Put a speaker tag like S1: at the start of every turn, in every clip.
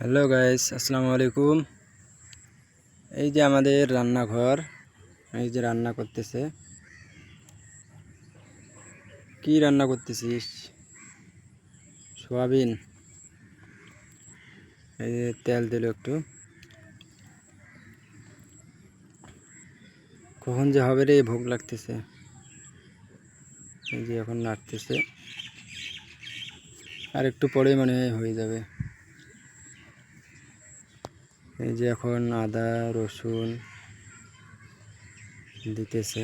S1: Hello guys আসসালামু আলাইকুম এই যে আমাদের রান্নাঘর, এই যে রান্না করতেছে। কি রান্না করতেছিস? সোয়াবিন। এই যে তেল দিল একটু। কখন যে হবে রে, ভোগ লাগতেছে। এই যে এখন নাড়তেছে। আর একটু পরে মনে হয় হয়ে যাবে। এই যে এখন আদা, রসুন দিতেছে।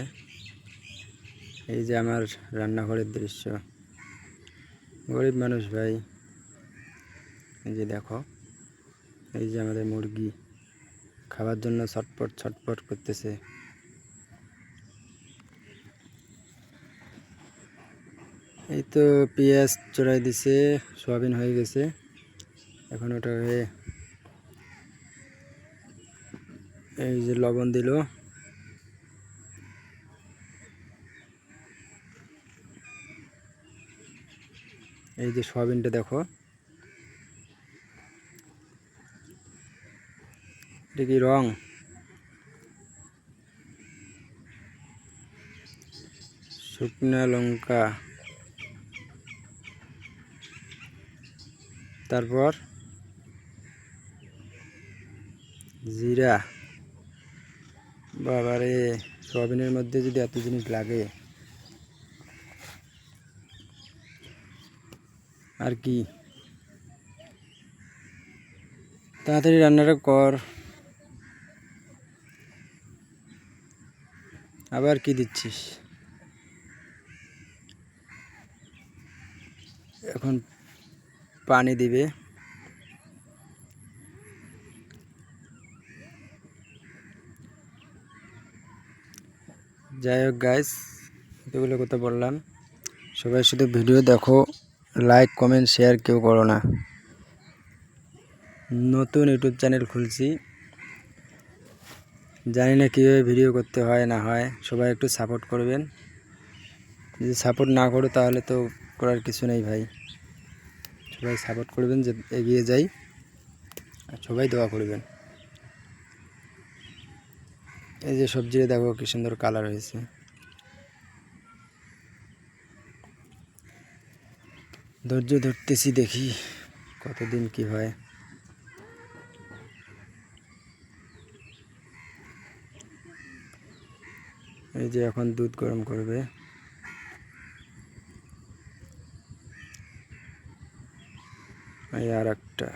S1: এই যে আমার রান্নাঘরের দৃশ্য। গরিব মানুষ ভাই। এই যে দেখো, এই যে আমাদের মুরগি খাবার জন্য ছটপট ছটপট করতেছে। এই তো পেঁয়াজ চড়াই দিছে, সোয়াবিন হয়ে গেছে। এখন ওটা হয়ে এই যে লবণ দিল। এই যে সয়াবিনটা দেখো। এটা কি রং? শুকনা লঙ্কা। তারপর জিরা। বাবারে, সোয়াবিনের মধ্যে যদি এত জিনিস লাগে। আর কি? তাড়াতাড়ি রান্নাটা কর। আবার কি দিচ্ছিস? এখন পানি দিবে। যাই হোক গাইস এতগুলো কথা বললাম। সবাই শুধু ভিডিও দেখো লাইক কমেন্ট শেয়ার কেউ করো না। নতুন ইউটিউব চ্যানেল খুলছি। জানি না কীভাবে ভিডিও করতে হয়, না হয়, সবাই একটু সাপোর্ট করবেন। যদি সাপোর্ট না করো তাহলে তো করার কিছু নেই ভাই। সবাই সাপোর্ট করবেন, যে এগিয়ে যাই। আর সবাই দোয়া করবেন। এই যে সবজিটা দেখো কি সুন্দর কালার হয়েছে। ধৈর্য ধরতেছি দেখি কতদিন কি হয়। এই যে এখন দুধ গরম করবে। আর একটা